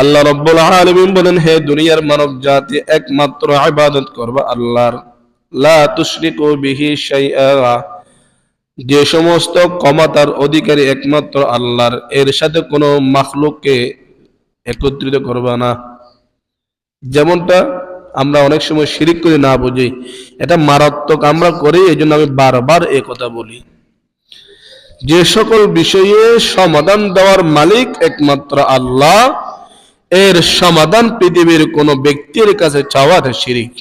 আল্লাহ রব্বুল আলামিন বলেন, হে দুনিয়ার মানব জাতি একমাত্র ইবাদত করবা আল্লাহর। লা তুশরিকু বিহি শাইআ। যে সমস্ত ক্ষমতার অধিকারী একমাত্র আল্লাহর, এর সাথে কোনো মাখলুককে একত্রিত করবা না। যেমনটা আমরা অনেক সময় শিরিক করে না বুঝি, এটা মারাত্মক। আমরা করি এই জন্য আমি বারবার এ কথা বলি। যে সকল বিষয়ে সমাধান দেওয়ার মালিক একমাত্র আল্লাহ এর সমাধান পৃথিবীর কোন ব্যক্তির কাছে চাওয়া এটা শিরিক।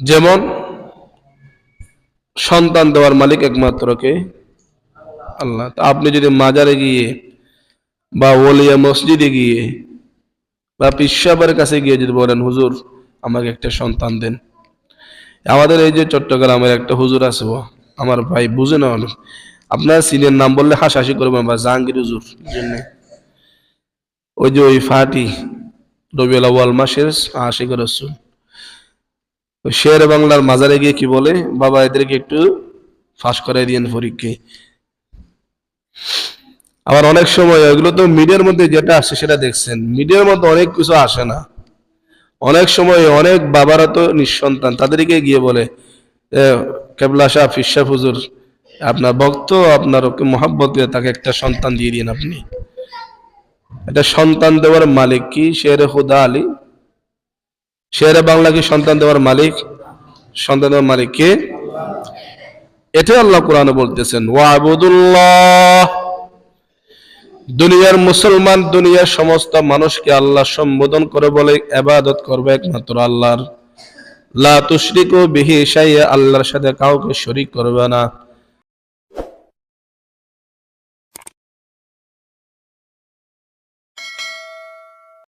যেমন, সন্তান দেওয়ার মালিক একমাত্র কে? আল্লাহ। আপনি যদি মাজারে গিয়ে বা ওলিয়া মসজিদে গিয়ে বা পিসাবের কাছে গিয়ে যদি বলেন, হুজুর, আমাকে একটা সন্তান দেন। আমাদের এই যে চট্টগ্রামের একটা হুজুর আছে আমার ভাই, বুঝে না আপনার সিনের নাম বললে হাসাহাসি করবেন বা জাহাঙ্গীর হুজুর। জন্য ওই যে ওই ফাটি রবিউল মাসের রসুল। শের বাংলার মাজারে গিয়ে কি বলে, বাবা, এদেরকে একটু ফাঁস করে দিয়েন পরীক্ষায় আবার অনেক সময় ওইগুলো তো মিডিয়ার মধ্যে যেটা আসে সেটা দেখছেন। মিডিয়ার মধ্যে অনেক কিছু আসে না। অনেক সময় অনেক বাবারা তো নিঃসন্তান, তাদেরকে গিয়ে বলে কেবলা শাহ ফিসা হুজুর, আপনার ভক্ত, আপনার ওকে মহাব্বত তাকে একটা সন্তান দিয়ে দিন আপনি। এটা সন্তান দেওয়ার মালিক কি? শের হুদা আলী। শের বাংলা কি সন্তান দেওয়ার মালিক? সন্তান দেওয়ার মালিক কে? এটা আল্লাহ কোরআনে বলতেছেন, ওয়াবুদুল্লাহ। দুনিয়ার মুসলমান, দুনিয়ার সমস্ত মানুষকে আল্লাহ সম্বোধন করে বলে এবাদত করবে একমাত্র আল্লাহর। লা তুশরিকু বিহি শাইয়া আল্লাহর সাথে কাউকে শরীক করবে না।